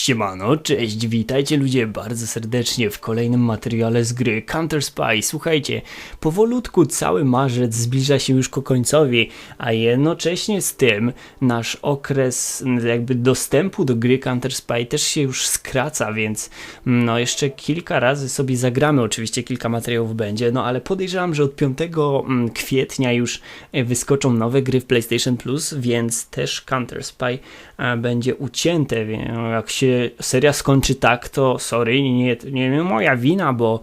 Siemano, cześć, witajcie ludzie bardzo serdecznie w kolejnym materiale z gry Counter Spy. Słuchajcie, powolutku cały marzec zbliża się już ku końcowi, a jednocześnie z tym nasz okres jakby dostępu do gry Counter Spy też się już skraca, więc no jeszcze kilka razy sobie zagramy, oczywiście kilka materiałów będzie, no ale podejrzewam, że od 5 mm, kwietnia już e, wyskoczą nowe gry w PlayStation Plus, więc też Counter Spy e, będzie ucięte, jak się seria skończy tak, to sorry, nie, nie, moja wina, bo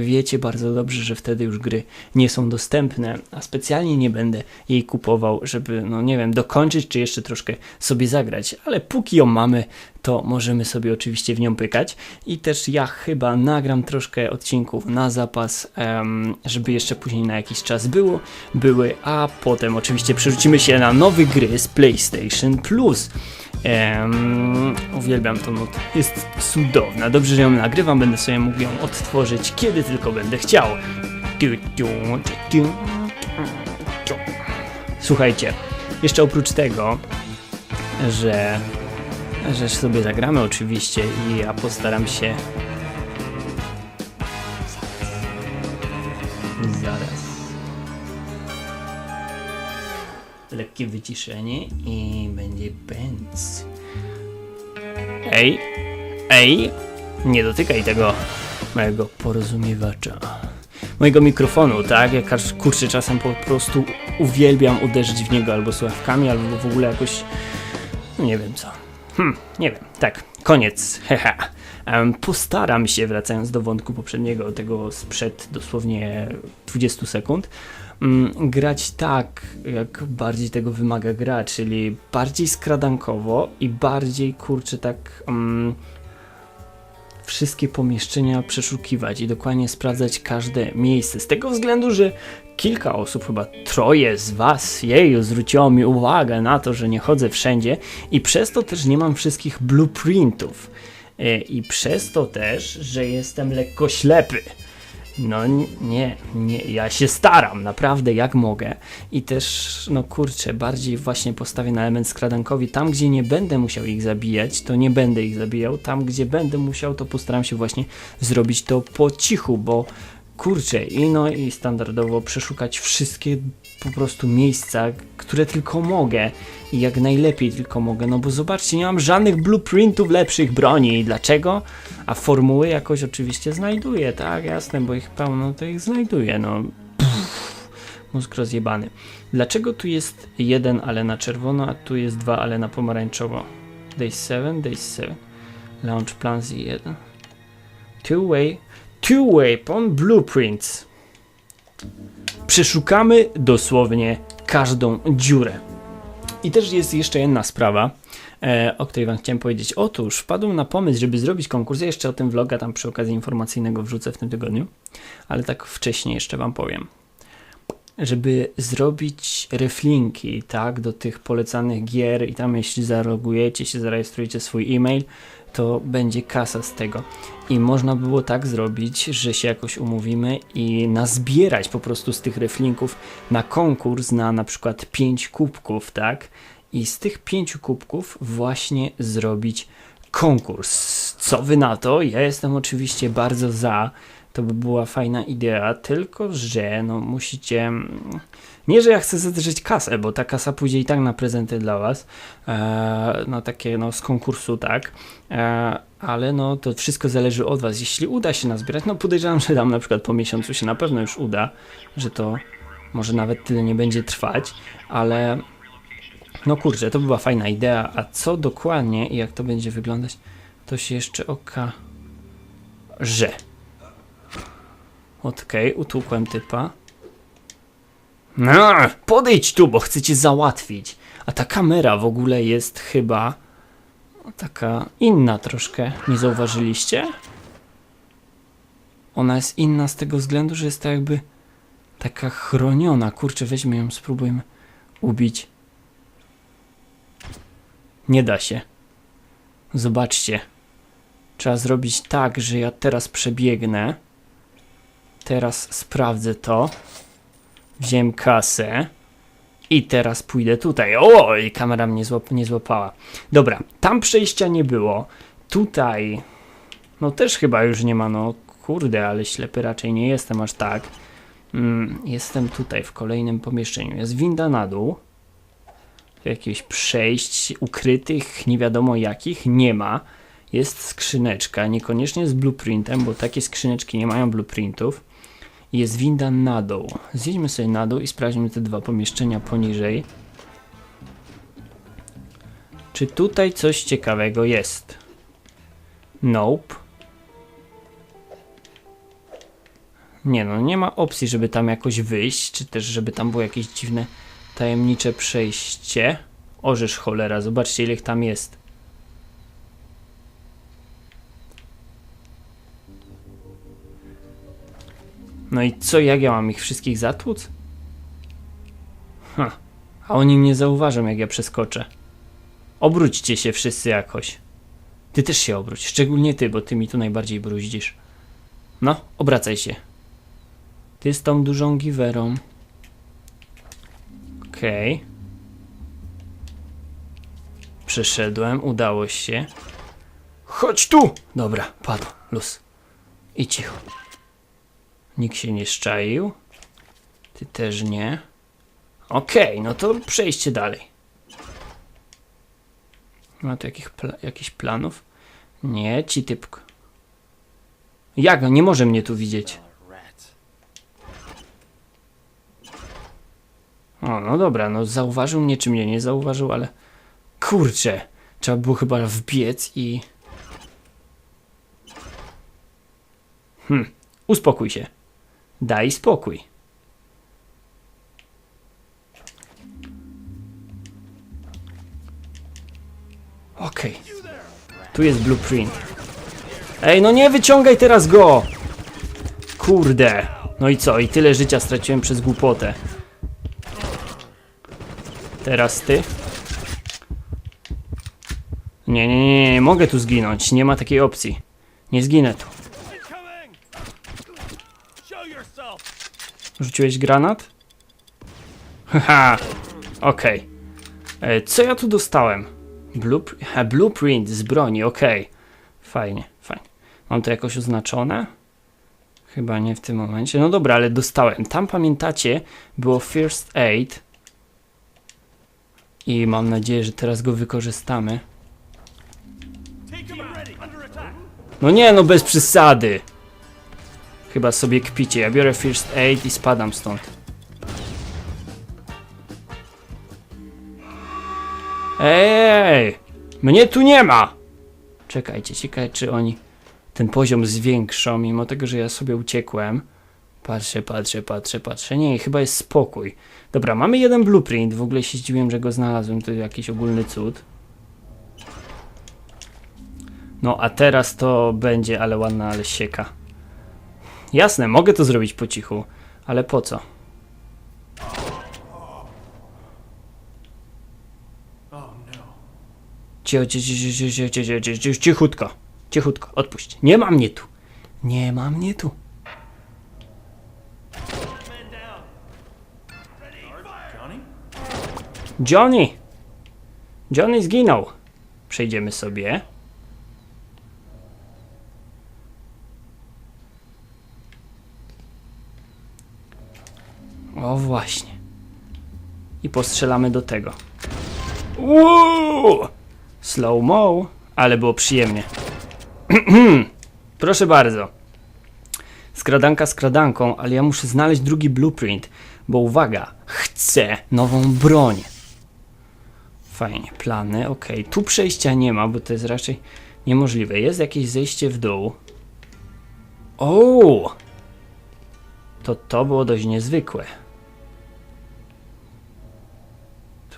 wiecie bardzo dobrze, że wtedy już gry nie są dostępne, a specjalnie nie będę jej kupował, żeby, no nie wiem, dokończyć, czy jeszcze troszkę sobie zagrać, ale póki ją mamy, to możemy sobie oczywiście w nią pykać i też ja chyba nagram troszkę odcinków na zapas, żeby jeszcze później na jakiś czas było, były, a potem oczywiście przerzucimy się na nowe gry z PlayStation Plus. Em, uwielbiam tą nutę. Jest cudowna. Dobrze, że ją nagrywam. Będę sobie mógł ją odtworzyć, kiedy tylko będę chciał. Słuchajcie, jeszcze oprócz tego, że, że sobie zagramy oczywiście i ja postaram się lekkie wyciszenie i będzie pędz. Ej, ej, nie dotykaj tego mojego porozumiewacza. Mojego mikrofonu, tak? Ja każ- kurczę czasem po prostu uwielbiam uderzyć w niego albo słuchawkami, albo w ogóle jakoś. no Nie wiem co. Hm, nie wiem. Tak, koniec. Hehe. Postaram się, wracając do wątku poprzedniego, tego sprzed dosłownie 20 sekund, grać tak, jak bardziej tego wymaga gra, czyli bardziej skradankowo i bardziej, kurczę, tak mm, wszystkie pomieszczenia przeszukiwać i dokładnie sprawdzać każde miejsce. Z tego względu, że kilka osób, chyba troje z Was, jeju, zwróciło mi uwagę na to, że nie chodzę wszędzie i przez to też nie mam wszystkich blueprintów. E, I przez to też, że jestem lekko ślepy. No nie, nie, ja się staram, naprawdę jak mogę. I też, no kurczę, bardziej właśnie postawię na element skradankowi. Tam, gdzie nie będę musiał ich zabijać, to nie będę ich zabijał. Tam, gdzie będę musiał, to postaram się właśnie zrobić to po cichu, bo kurczę, i no i standardowo przeszukać wszystkie po prostu miejsca, które tylko mogę i jak najlepiej tylko mogę, no bo zobaczcie, nie mam żadnych blueprintów lepszych broni. Dlaczego? A formuły jakoś oczywiście znajduję, tak, jasne, bo ich pełno, to ich znajduję, no. Pff, mózg rozjebany. Dlaczego tu jest jeden, ale na czerwono, a tu jest dwa, ale na pomarańczowo? Day 7, day 7. Launch plans i 1. Two-way, two-way pon blueprints. Przeszukamy dosłownie każdą dziurę. I też jest jeszcze jedna sprawa, e, o której wam chciałem powiedzieć. Otóż wpadłem na pomysł, żeby zrobić konkurs. Ja jeszcze o tym vloga tam przy okazji informacyjnego wrzucę w tym tygodniu, ale tak wcześniej jeszcze wam powiem. Żeby zrobić reflinki, tak, do tych polecanych gier i tam jeśli zarogujecie się, zarejestrujecie swój e-mail, to będzie kasa z tego. I można było tak zrobić, że się jakoś umówimy i nazbierać po prostu z tych reflinków na konkurs na na przykład 5 kubków, tak? I z tych 5 kubków właśnie zrobić konkurs. Co wy na to? Ja jestem oczywiście bardzo za. To by była fajna idea, tylko że no musicie. mm, Nie, że ja chcę zadrzeć kasę, bo ta kasa pójdzie i tak na prezenty dla was. E, no takie no z konkursu, tak. E, ale no to wszystko zależy od was. Jeśli uda się nazbierać, no podejrzewam, że tam na przykład po miesiącu się na pewno już uda, że to może nawet tyle nie będzie trwać, ale no kurczę, to była fajna idea, a co dokładnie i jak to będzie wyglądać, to się jeszcze okaże. Okej, utłukłem typa. No, podejdź tu, bo chcę cię załatwić. A ta kamera w ogóle jest chyba taka inna troszkę. Nie zauważyliście? Ona jest inna z tego względu, że jest tak jakby taka chroniona. Kurczę, weźmy ją, spróbujmy ubić. Nie da się. Zobaczcie. Trzeba zrobić tak, że ja teraz przebiegnę. Teraz sprawdzę to. Wziąłem kasę. I teraz pójdę tutaj. O, i kamera mnie złap nie złapała. Dobra, tam przejścia nie było. tutaj. No też chyba już nie ma, no kurde, ale ślepy raczej nie jestem aż tak. Mm, jestem tutaj w kolejnym pomieszczeniu. Jest winda na dół. Tu Jakieś przejść ukrytych, nie wiadomo jakich, nie ma. Jest skrzyneczka, niekoniecznie z blueprintem, bo takie skrzyneczki nie mają blueprintów. Jest winda na dół. Zjedźmy sobie na dół i sprawdźmy te dwa pomieszczenia poniżej. Czy tutaj coś ciekawego jest? Nope. Nie no, nie ma opcji, żeby tam jakoś wyjść, czy też żeby tam było jakieś dziwne, tajemnicze przejście. Orzesz cholera, zobaczcie ile ich tam jest. No i co, jak ja mam ich wszystkich zatłuc? Ha, a oni mnie zauważą, jak ja przeskoczę. Obróćcie się wszyscy jakoś. Ty też się obróć, szczególnie ty, bo ty mi tu najbardziej bruździsz. No, obracaj się. Ty z tą dużą giwerą. Okej. Przeszedłem, udało się. Chodź tu! Dobra, padł, luz. I cicho. Nikt się nie szczaił. Ty też nie. Okej, no to przejście dalej. Ma tu jakich pla planów? Nie, ci typko. Jak? Nie może mnie tu widzieć. O, no dobra, no zauważył mnie, czy mnie nie zauważył, ale... Kurczę, trzeba było chyba wbiec i... Hm, uspokój się. Daj spokój. Okej. Tu jest blueprint. Ej, no nie wyciągaj teraz go! Kurde. No i co? I tyle życia straciłem przez głupotę. Teraz ty. Nie, nie, nie, nie, mogę tu zginąć. Nie ma takiej opcji. Nie zginę tu. Rzuciłeś granat? Haha, okej. E, Co ja tu dostałem? Ha, blueprint z broni, okej. Fajnie, fajnie. Mam to jakoś oznaczone? Chyba nie w tym momencie. No dobra, ale dostałem. Tam pamiętacie, było first aid. I mam nadzieję, że teraz go wykorzystamy. No nie, no bez przesady. Chyba sobie kpicie. Ja biorę first aid i spadam stąd. Ej! Mnie tu nie ma! Czekajcie, ciekawe czy oni ten poziom zwiększą, mimo tego, że ja sobie uciekłem. Patrzę, patrzę, patrzę, patrzę. Nie, chyba jest spokój. Dobra, mamy jeden blueprint. W ogóle się zdziwiłem, że go znalazłem. To jakiś ogólny cud. No, a teraz to będzie, ale ładna, ale sieka. Jasne, mogę to zrobić po cichu, ale po co? Cicho, cicho, cicho, cicho, cichutko, cichutko, odpuść. Nie ma mnie tu. Nie ma mnie tu. Johnny! Johnny zginął. Przejdziemy sobie. O właśnie. I postrzelamy do tego. Uuu! Slow mo, ale było przyjemnie. Proszę bardzo. Skradanka skradanką, ale ja muszę znaleźć drugi blueprint, bo uwaga, chcę nową broń. Fajnie, plany, ok. Tu przejścia nie ma, bo to jest raczej niemożliwe. Jest jakieś zejście w dół. O! To to było dość niezwykłe.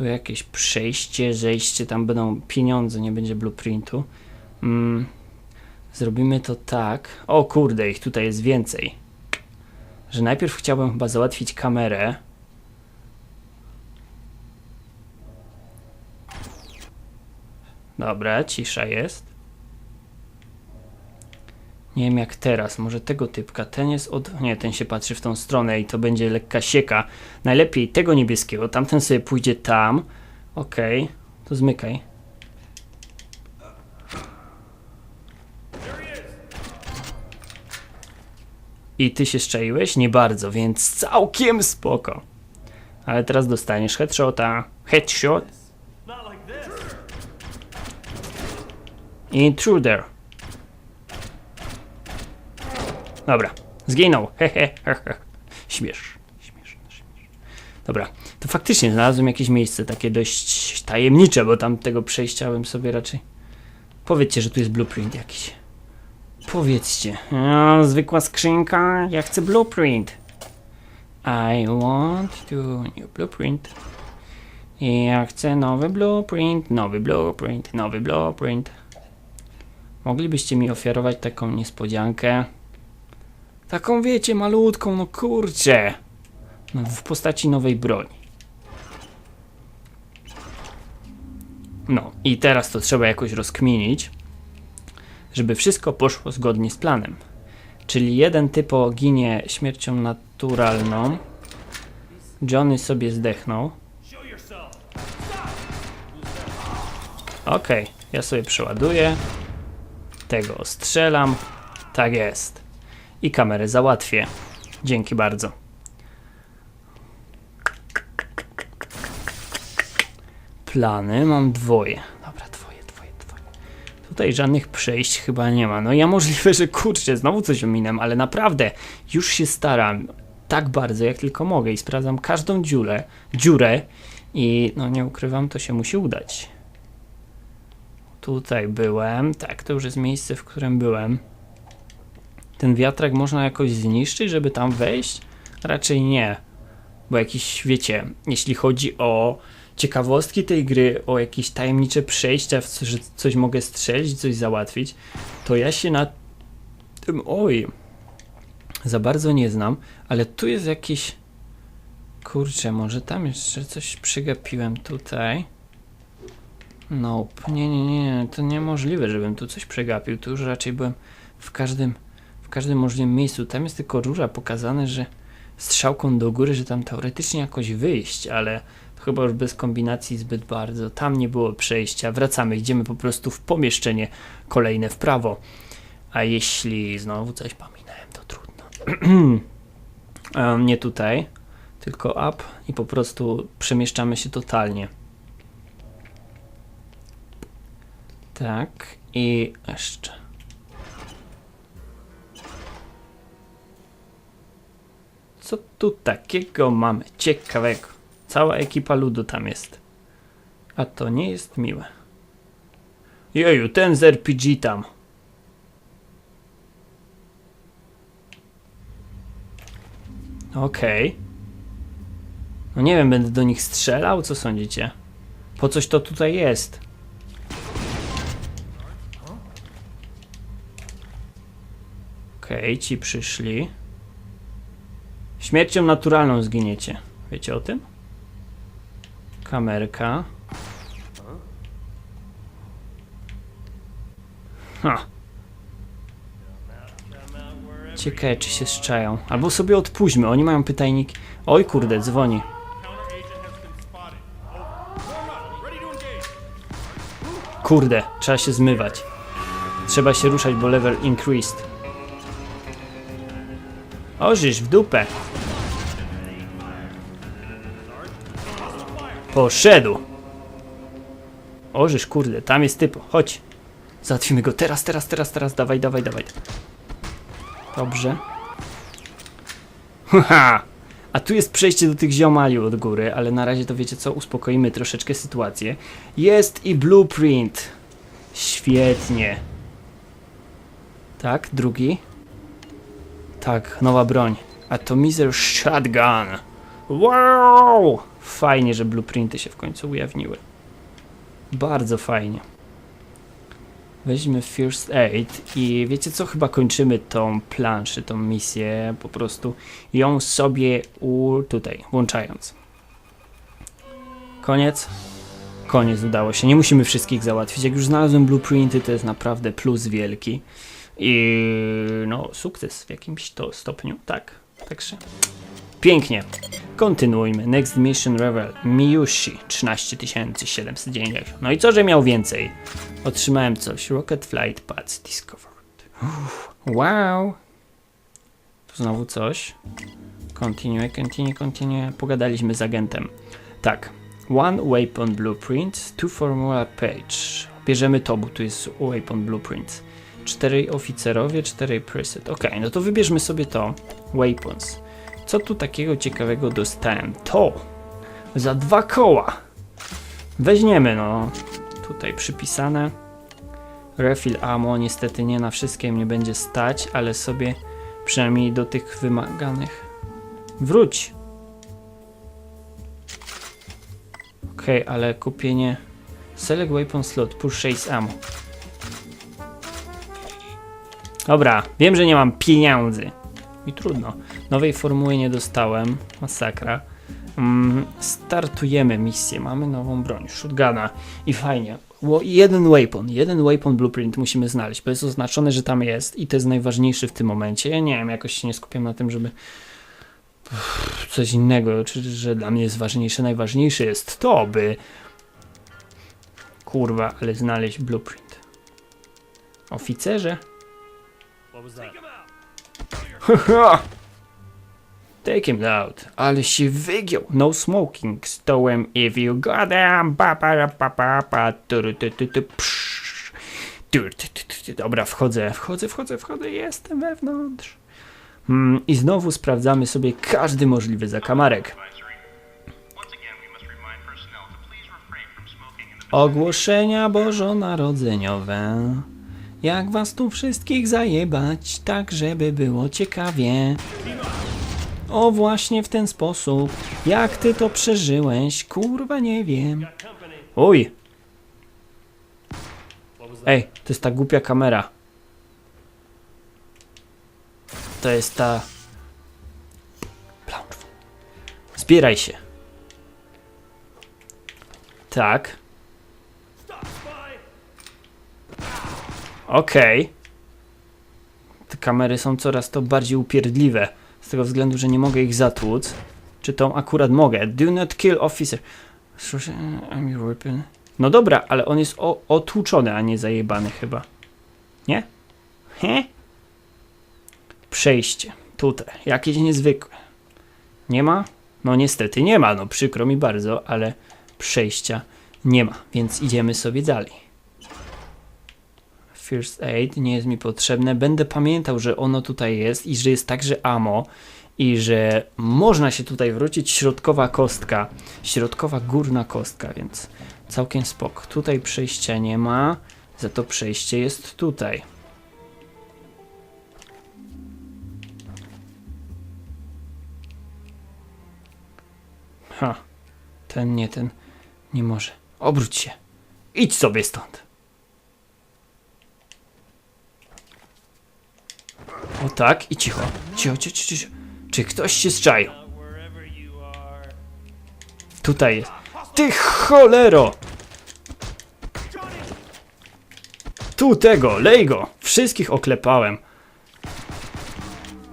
Jakieś przejście, zejście, tam będą pieniądze, nie będzie blueprintu. Mm, zrobimy to tak. O kurde, ich tutaj jest więcej. Że najpierw chciałbym chyba załatwić kamerę. Dobra, cisza jest. Nie wiem jak teraz, może tego typka. Ten jest od... Nie, ten się patrzy w tą stronę i to będzie lekka sieka. Najlepiej tego niebieskiego. Tamten sobie pójdzie tam. Okej, okay. to zmykaj. I ty się szczaiłeś? Nie bardzo, więc całkiem spoko. Ale teraz dostaniesz headshota. Headshot. Intruder. Dobra, zginął. Hehe, hehe. Śmiesz, śmiesz. Dobra, to faktycznie znalazłem jakieś miejsce takie dość tajemnicze, bo tam tego przejścia bym sobie raczej... Powiedzcie, że tu jest blueprint jakiś. Powiedzcie. No, zwykła skrzynka, ja chcę blueprint. I want to new blueprint. Ja chcę nowy blueprint, nowy blueprint, nowy blueprint. Moglibyście mi ofiarować taką niespodziankę? Taką wiecie, malutką, no kurczę. No, w postaci nowej broni. No i teraz to trzeba jakoś rozkminić, żeby wszystko poszło zgodnie z planem. Czyli jeden typo ginie śmiercią naturalną. Johnny sobie zdechnął. Okej, ja sobie przeładuję. Tego ostrzelam. Tak jest. I kamerę załatwię. Dzięki bardzo. Plany mam dwoje. Dobra, dwoje, dwoje, dwoje. Tutaj żadnych przejść chyba nie ma. No ja możliwe, że kurczę, znowu coś ominę, ale naprawdę już się staram tak bardzo, jak tylko mogę i sprawdzam każdą dziurę, dziurę i no nie ukrywam, to się musi udać. Tutaj byłem. Tak, to już jest miejsce, w którym byłem. Ten wiatrak można jakoś zniszczyć, żeby tam wejść? Raczej nie. Bo jakiś, wiecie, jeśli chodzi o ciekawostki tej gry, o jakieś tajemnicze przejścia, że coś mogę strzelić, coś załatwić, to ja się na tym, oj, za bardzo nie znam, ale tu jest jakiś, kurczę, może tam jeszcze coś przegapiłem tutaj. Nope. Nie, nie, nie, to niemożliwe, żebym tu coś przegapił. Tu już raczej byłem w każdym, każdym możliwym miejscu. Tam jest tylko rura pokazane, że strzałką do góry, że tam teoretycznie jakoś wyjść, ale chyba już bez kombinacji zbyt bardzo. Tam nie było przejścia. Wracamy, idziemy po prostu w pomieszczenie kolejne w prawo. A jeśli znowu coś pominąłem, to trudno. Nie tutaj, tylko up i po prostu przemieszczamy się totalnie. Tak, i jeszcze. Co tu takiego mamy ciekawego? Cała ekipa ludu tam jest. A to nie jest miłe. Jeju, ten z RPG tam. Okej. No nie wiem, będę do nich strzelał? Co sądzicie? Po coś to tutaj jest? Okej, ci przyszli. Śmiercią naturalną zginiecie. Wiecie o tym? Kamerka. Ha. Ciekawe, czy się szczają. Albo sobie odpuśćmy, oni mają pytajniki. Oj kurde, dzwoni. Kurde, trzeba się zmywać. Trzeba się ruszać, bo level increased. Ożysz w dupę. Poszedł. Ożysz, kurde, tam jest typo. Chodź. Załatwimy go teraz, teraz, teraz, teraz. Dawaj, dawaj, dawaj. Dobrze. Haha. A tu jest przejście do tych ziomali od góry, ale na razie to wiecie co, uspokoimy troszeczkę sytuację. Jest i blueprint. Świetnie. Tak, drugi. Tak, nowa broń. Atomizer Shotgun. Wow! Fajnie, że blueprinty się w końcu ujawniły. Bardzo fajnie. Weźmy First Aid i wiecie co? Chyba kończymy tą planszę, tą misję. Po prostu ją sobie u tutaj włączając. Koniec. Koniec, udało się. Nie musimy wszystkich załatwić. Jak już znalazłem blueprinty, to jest naprawdę plus wielki. I no, sukces w jakimś to stopniu, tak. Także pięknie. Kontynuujmy. Next Mission Level. Miyushi 13790. No i co, że miał więcej? Otrzymałem coś. Rocket Flight Pads Discovered. Uff, wow. Tu znowu coś. Continue, continue, continue. Pogadaliśmy z agentem. Tak. One weapon blueprint, two formula page. Bierzemy to, bo tu jest weapon blueprint. Czterej oficerowie, czterej preset. Ok, no to wybierzmy sobie to. Weapons. Co tu takiego ciekawego dostałem? To! Za dwa koła! Weźmiemy, no. Tutaj przypisane. Refill ammo, niestety nie na wszystkie mnie będzie stać, ale sobie przynajmniej do tych wymaganych. Wróć! Okej, ale kupienie. Select weapon slot, push 6 ammo. Dobra, wiem, że nie mam pieniędzy. I trudno. Nowej formuły nie dostałem. Masakra. Mm, startujemy misję. Mamy nową broń. Shotguna. I fajnie. Jeden weapon. Jeden weapon blueprint musimy znaleźć, bo jest oznaczone, że tam jest i to jest najważniejszy w tym momencie. Ja nie wiem, jakoś się nie skupiam na tym, żeby Uff, coś innego, czy że dla mnie jest ważniejsze. Najważniejsze jest to, by kurwa, ale znaleźć blueprint. Oficerze? What was that? Take him out. Ale się wygiął. No smoking. Stołem if you got them. Pa, pa, pa, pa, pa. Turu, tu, tu, tu, psz. Turu, tu, tu, tu, tu. Dobra, wchodzę, wchodzę, wchodzę, wchodzę. Jestem wewnątrz. Mm, I znowu sprawdzamy sobie każdy możliwy zakamarek. Ogłoszenia bożonarodzeniowe. Jak was tu wszystkich zajebać, tak żeby było ciekawie. O właśnie w ten sposób. Jak ty to przeżyłeś? Kurwa nie wiem. Uj. Ej, to jest ta głupia kamera. To jest ta... Zbieraj się. Tak. Okej. Te kamery są coraz to bardziej upierdliwe. Z tego względu, że nie mogę ich zatłuc. Czy tą akurat mogę? Do not kill officer. No dobra, ale on jest o, otłuczony, a nie zajebany chyba. Nie? He? Przejście. Tutaj. Jakieś niezwykłe. Nie ma? No niestety nie ma, no przykro mi bardzo, ale przejścia nie ma, więc idziemy sobie dalej. First aid nie jest mi potrzebne. Będę pamiętał, że ono tutaj jest i że jest także ammo i że można się tutaj wrócić. Środkowa kostka, środkowa górna kostka, więc całkiem spok. Tutaj przejścia nie ma, za to przejście jest tutaj. Ha, ten nie, ten nie może. Obróć się. Idź sobie stąd. O tak i cicho. Cicho, cicho, cicho. cicho. Czy ktoś się zczaił? Tutaj jest. Ty cholero! Tu tego, lej go! Wszystkich oklepałem.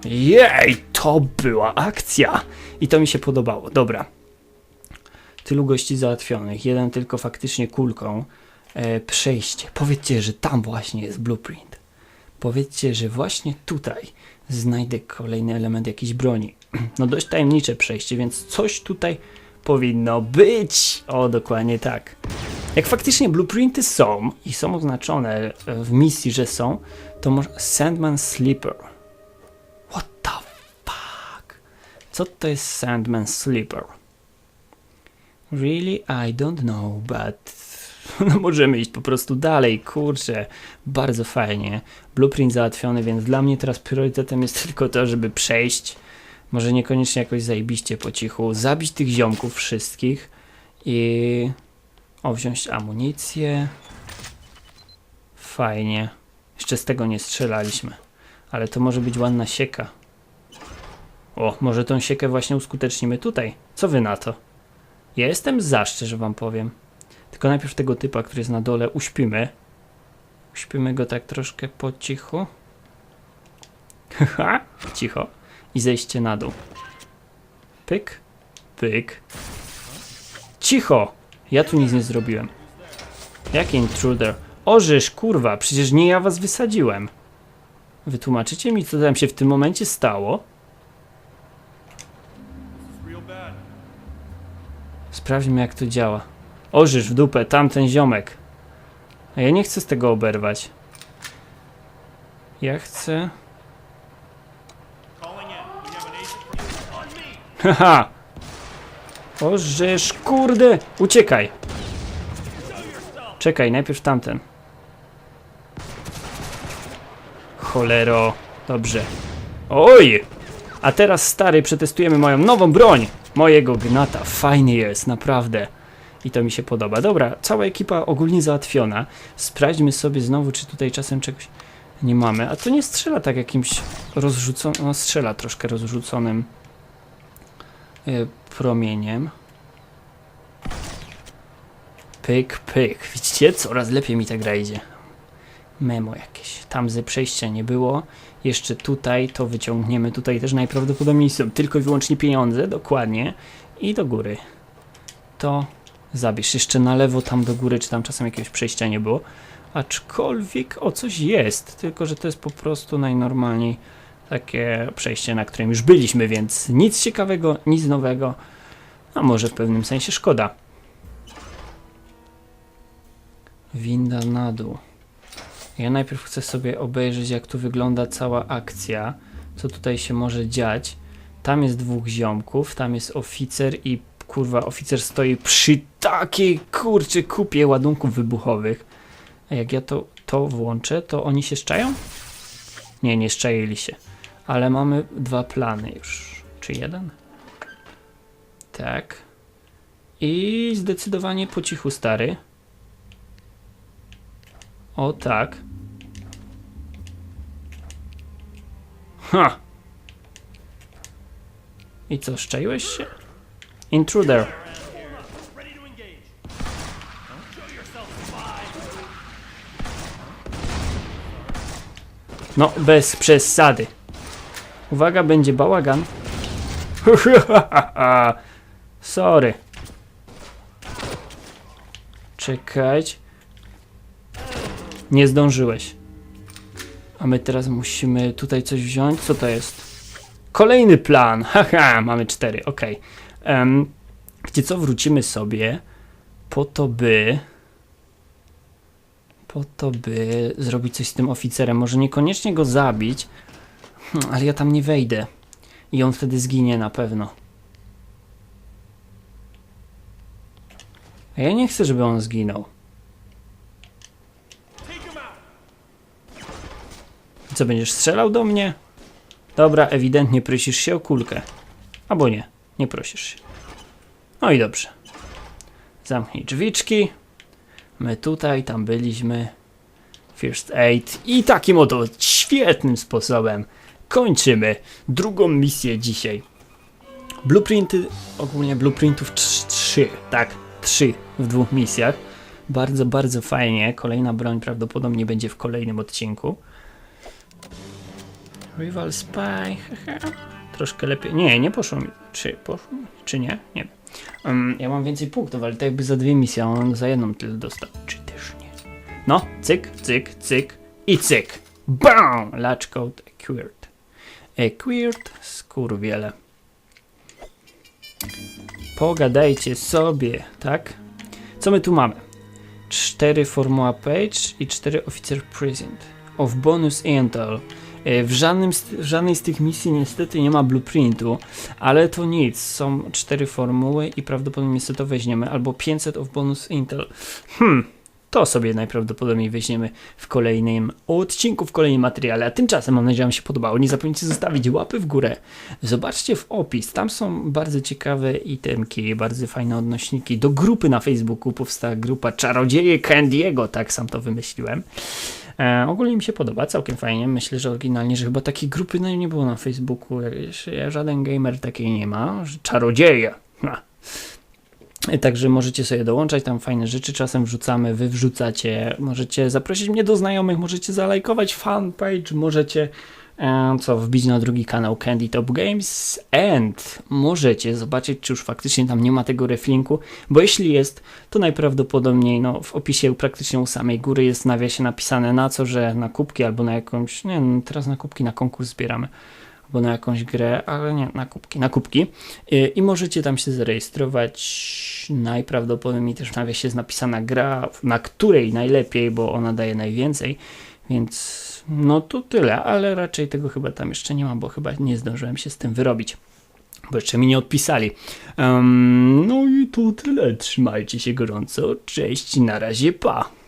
Jej, to była akcja! I to mi się podobało. Dobra. Tylu gości załatwionych. Jeden tylko faktycznie kulką. E, przejście. Powiedzcie, że tam właśnie jest blueprint. Powiedzcie, że właśnie tutaj znajdę kolejny element jakiejś broni. No dość tajemnicze przejście, więc coś tutaj powinno być. O, dokładnie tak. Jak faktycznie blueprinty są i są oznaczone e, w misji, że są, to może Sandman Sleeper. What the fuck? Co to jest Sandman Sleeper? Really? I don't know, but... No możemy iść po prostu dalej, kurczę. Bardzo fajnie. Blueprint załatwiony, więc dla mnie teraz priorytetem jest tylko to, żeby przejść. Może niekoniecznie jakoś zajebiście po cichu. Zabić tych ziomków wszystkich i... O, wziąć amunicję. Fajnie. Jeszcze z tego nie strzelaliśmy. Ale to może być ładna sieka. O, może tą siekę właśnie uskutecznimy tutaj. Co wy na to? Ja jestem za, szczerze wam powiem. Tylko najpierw tego typa, który jest na dole, uśpimy. Uśpimy go tak troszkę po cichu. Haha, cicho. I zejście na dół. Pyk, pyk. Cicho! Ja tu nic nie zrobiłem. Jaki intruder? Orzysz, kurwa, przecież nie ja was wysadziłem. Wytłumaczycie mi, co tam się w tym momencie stało? Sprawdźmy, jak to działa. Ożysz w dupę, tamten ziomek. A ja nie chcę z tego oberwać. Ja chcę... Haha! Ożysz, kurde! Uciekaj! Czekaj, najpierw tamten. Cholero. Dobrze. Oj! A teraz stary, przetestujemy moją nową broń! Mojego gnata. Fajny jest, naprawdę. I to mi się podoba. Dobra, cała ekipa ogólnie załatwiona. Sprawdźmy sobie znowu, czy tutaj czasem czegoś nie mamy. A to nie strzela tak jakimś rozrzuconym... No strzela troszkę rozrzuconym y, promieniem. Pyk, pyk. Widzicie? Coraz lepiej mi ta gra idzie. Memo jakieś. Tam ze przejścia nie było. Jeszcze tutaj to wyciągniemy. Tutaj też najprawdopodobniej są tylko i wyłącznie pieniądze. Dokładnie. I do góry. To zabierz. Jeszcze na lewo tam do góry, czy tam czasem jakiegoś przejścia nie było. Aczkolwiek o coś jest. Tylko, że to jest po prostu najnormalniej takie przejście, na którym już byliśmy, więc nic ciekawego, nic nowego. A może w pewnym sensie szkoda. Winda na dół. Ja najpierw chcę sobie obejrzeć, jak tu wygląda cała akcja, co tutaj się może dziać. Tam jest dwóch ziomków, tam jest oficer i kurwa, oficer stoi przy takiej kurczy kupie ładunków wybuchowych. A jak ja to, to włączę, to oni się szczają? Nie, nie szczaili się. Ale mamy dwa plany już. Czy jeden? Tak. I zdecydowanie po cichu stary. O tak. Ha! I co, szczaiłeś się? Intruder. No, bez przesady. Uwaga, będzie bałagan. Sorry. Czekać. Nie zdążyłeś. A my teraz musimy tutaj coś wziąć. Co to jest? Kolejny plan. Haha, mamy cztery. Ok. Gdzie co wrócimy sobie po to, by po to, by zrobić coś z tym oficerem. Może niekoniecznie go zabić, ale ja tam nie wejdę. I on wtedy zginie na pewno. A ja nie chcę, żeby on zginął. Co, będziesz strzelał do mnie? Dobra, ewidentnie prosisz się o kulkę. Albo nie, nie prosisz się. No i dobrze. Zamknij drzwiczki. My tutaj, tam byliśmy. First aid. I takim oto świetnym sposobem kończymy drugą misję dzisiaj. Blueprinty, ogólnie blueprintów 3, tak, 3 w dwóch misjach. Bardzo, bardzo fajnie. Kolejna broń prawdopodobnie będzie w kolejnym odcinku. Rival Spy. Troszkę lepiej. Nie, nie poszło mi. Czy poszło? Czy nie? Nie. Um, ja mam więcej punktów, ale to jakby za dwie misje, a on za jedną tyle dostał. Czy też nie? No, cyk, cyk, cyk i cyk. BAM! Latch code acquired. Acquired, skurwiele. Pogadajcie sobie, tak? Co my tu mamy? Cztery formuła page i cztery officer present. Of bonus intel. E, W, żadnym w żadnej z tych misji niestety nie ma blueprintu, ale to nic. Są cztery formuły i prawdopodobnie sobie to weźmiemy. Albo 500 of bonus intel. Hmm, to sobie najprawdopodobniej weźmiemy w kolejnym odcinku, w kolejnym materiale. A tymczasem mam nadzieję, że Wam się podobało. Nie zapomnijcie zostawić łapy w górę. Zobaczcie w opis. Tam są bardzo ciekawe itemki, bardzo fajne odnośniki. Do grupy na Facebooku powstała grupa Czarodzieje Candiego. Tak sam to wymyśliłem. E, ogólnie mi się podoba, całkiem fajnie. Myślę, że oryginalnie, że chyba takiej grupy no, nie było na Facebooku. Jakieś- Żaden gamer takiej nie ma. Czarodzieje. Ha. E, Także możecie sobie dołączać, tam fajne rzeczy czasem wrzucamy, wy wrzucacie, możecie zaprosić mnie do znajomych, możecie zalajkować fanpage, możecie co, wbić na drugi kanał Candy Top Games? And możecie zobaczyć, czy już faktycznie tam nie ma tego reflinku, bo jeśli jest, to najprawdopodobniej no, w opisie praktycznie u samej góry jest w nawiasie napisane na co, że na kubki albo na jakąś, nie no, teraz na kubki na konkurs zbieramy, albo na jakąś grę, ale nie, na kubki, na kubki. Y, I możecie tam się zarejestrować. Najprawdopodobniej też w nawiasie jest napisana gra, na której najlepiej, bo ona daje najwięcej, więc no to tyle, ale raczej tego chyba tam jeszcze nie ma, bo chyba nie zdążyłem się z tym wyrobić. Bo jeszcze mi nie odpisali. Em, no i to tyle. Trzymajcie się gorąco. Cześć, na razie, pa.